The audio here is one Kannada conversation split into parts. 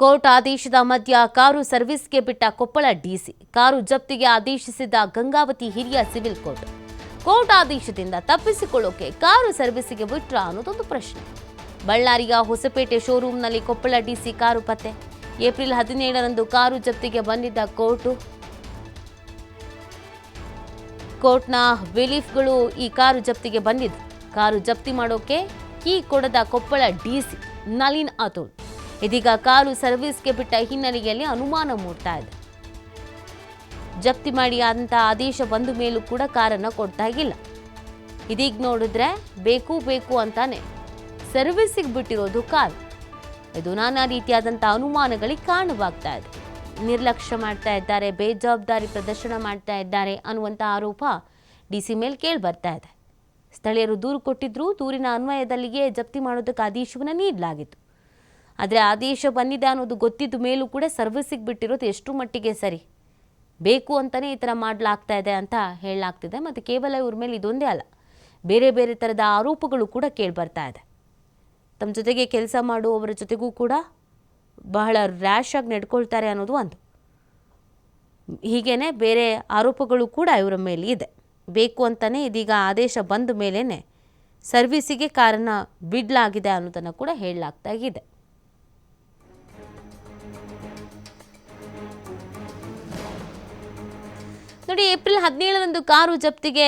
ಕೋರ್ಟ್ ಆದೇಶದ ಮಧ್ಯ ಕಾರು ಸರ್ವಿಸ್ಗೆ ಬಿಟ್ಟ ಕೊಪ್ಪಳ ಡಿಸಿ. ಕಾರು ಜಪ್ತಿಗೆ ಆದೇಶಿಸಿದ ಗಂಗಾವತಿ ಹಿರಿಯ ಸಿವಿಲ್ ಕೋರ್ಟ್. ಕೋರ್ಟ್ ಆದೇಶದಿಂದ ತಪ್ಪಿಸಿಕೊಳ್ಳೋಕೆ ಕಾರು ಸರ್ವಿಸ್ಗೆ ಬಿಟ್ರ ಅನ್ನೋದೊಂದು ಪ್ರಶ್ನೆ. ಬಳ್ಳಾರಿಯ ಹೊಸಪೇಟೆ ಶೋರೂಮ್ನಲ್ಲಿ ಕೊಪ್ಪಳ ಡಿಸಿ ಕಾರು ಪತ್ತೆ. ಏಪ್ರಿಲ್ ಹದಿನೇಳರಂದು ಕಾರು ಜಪ್ತಿಗೆ ಬಂದಿದ್ದ ಕೋರ್ಟು. ಕೋರ್ಟ್ನ ವಿಲೀಫ್ಗಳು ಈ ಕಾರು ಜಪ್ತಿಗೆ ಬಂದಿದ್ದು. ಕಾರು ಜಪ್ತಿ ಮಾಡೋಕೆ ಕೀ ಕೊಡದ ಕೊಪ್ಪಳ ಡಿಸಿ ನಳಿನ್ ಅತುಲ್. ಇದೀಗ ಕಾರು ಸರ್ವಿಸ್ಗೆ ಬಿಟ್ಟ ಹಿನ್ನೆಲೆಯಲ್ಲಿ ಅನುಮಾನ ಮೂಡ್ತಾ ಇದೆ. ಜಪ್ತಿ ಮಾಡಿ ಅಂತ ಆದೇಶ ಬಂದ ಮೇಲೂ ಕೂಡ ಕಾರನ್ನ ಕೊಡ್ತಾ ಇಲ್ಲ. ಇದೀಗ ನೋಡಿದ್ರೆ ಬೇಕು ಬೇಕು ಅಂತಾನೆ ಸರ್ವಿಸಿಗೆ ಬಿಟ್ಟಿರೋದು ಕಾರ್. ಇದು ನಾನಾ ರೀತಿಯಾದಂಥ ಅನುಮಾನಗಳಿಗೆ ಕಾರಣವಾಗ್ತಾ ಇದೆ. ನಿರ್ಲಕ್ಷ್ಯ ಮಾಡ್ತಾ ಇದ್ದಾರೆ, ಬೇಜವಾಬ್ದಾರಿ ಪ್ರದರ್ಶನ ಮಾಡ್ತಾ ಇದ್ದಾರೆ ಅನ್ನುವಂಥ ಆರೋಪ ಡಿ ಸಿ ಮೇಲೆ ಕೇಳಿ ಬರ್ತಾ ಇದೆ. ಸ್ಥಳೀಯರು ದೂರು ಕೊಟ್ಟಿದ್ರು ದೂರಿನ ಅನ್ವಯದಲ್ಲಿಯೇ ಜಪ್ತಿ ಮಾಡೋದಕ್ಕೆ ಆದೇಶವನ್ನು ನೀಡಲಾಗಿತ್ತು. ಆದರೆ ಆದೇಶ ಬಂದಿದೆ ಅನ್ನೋದು ಗೊತ್ತಿದ್ದ ಮೇಲೂ ಕೂಡ ಸರ್ವಿಸಿಗೆ ಬಿಟ್ಟಿರೋದು ಎಷ್ಟು ಮಟ್ಟಿಗೆ ಸರಿ. ಬೇಕು ಅಂತಲೇ ಈ ಥರ ಮಾಡಲಾಗ್ತಾ ಇದೆ ಅಂತ ಹೇಳಲಾಗ್ತಿದೆ, ಮತ್ತು ಕೇವಲ ಇವ್ರ ಮೇಲೆ ಇದೊಂದೇ ಅಲ್ಲ, ಬೇರೆ ಬೇರೆ ಥರದ ಆರೋಪಗಳು ಕೂಡ ಕೇಳಿಬರ್ತಾ ಇದೆ. ತಮ್ಮ ಜೊತೆಗೆ ಕೆಲಸ ಮಾಡುವವರ ಜೊತೆಗೂ ಕೂಡ ಬಹಳ ರ್ಯಾಶ್ ಆಗಿ ನಡ್ಕೊಳ್ತಾರೆ ಅನ್ನೋದು ಒಂದು. ಹೀಗೇ ಬೇರೆ ಆರೋಪಗಳು ಕೂಡ ಇವರ ಮೇಲೆ ಇದೆ. ಬೇಕು ಅಂತಲೇ ಇದೀಗ ಆದೇಶ ಬಂದ ಮೇಲೇ ಸರ್ವಿಸಿಗೆ ಕಾರನ್ನು ಬಿಡಲಾಗಿದೆ ಅನ್ನೋದನ್ನು ಕೂಡ ಹೇಳಲಾಗ್ತಾ ಇದೆ. ನೋಡಿ, ಏಪ್ರಿಲ್ ಹದಿನೇಳರಂದು ಕಾರು ಜಪ್ತಿಗೆ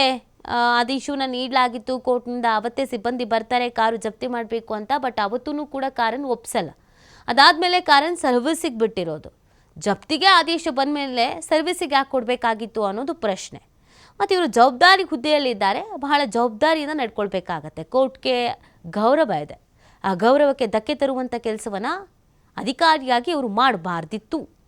ಆದೇಶವನ್ನು ನೀಡಲಾಗಿತ್ತು. ಕೋರ್ಟ್ನಿಂದ ಅವತ್ತೇ ಸಿಬ್ಬಂದಿ ಬರ್ತಾರೆ, ಕಾರು ಜಪ್ತಿ ಮಾಡಬೇಕು ಅಂತ, ಬಟ್ ಅವತ್ತೂ ಕೂಡ ಕಾರನ್ನು ಒಪ್ಸಲ್ಲ. ಅದಾದಮೇಲೆ ಕಾರನ್ನು ಸರ್ವಿಸಿಗೆ ಬಿಟ್ಟಿರೋದು. ಜಪ್ತಿಗೆ ಆದೇಶ ಬಂದ ಮೇಲೆ ಸರ್ವಿಸಿಗೆ ಯಾಕೆ ಕೊಡಬೇಕಾಗಿತ್ತು ಅನ್ನೋದು ಪ್ರಶ್ನೆ. ಮತ್ತು ಇವರು ಜವಾಬ್ದಾರಿ ಹುದ್ದೆಯಲ್ಲಿದ್ದಾರೆ, ಬಹಳ ಜವಾಬ್ದಾರಿಯಿಂದ ನಡ್ಕೊಳ್ಬೇಕಾಗತ್ತೆ. ಕೋರ್ಟ್ಗೆ ಗೌರವ ಇದೆ. ಆ ಗೌರವಕ್ಕೆ ಧಕ್ಕೆ ತರುವಂಥ ಕೆಲಸವನ್ನು ಅಧಿಕಾರಿಯಾಗಿ ಇವರು ಮಾಡಬಾರ್ದಿತ್ತು.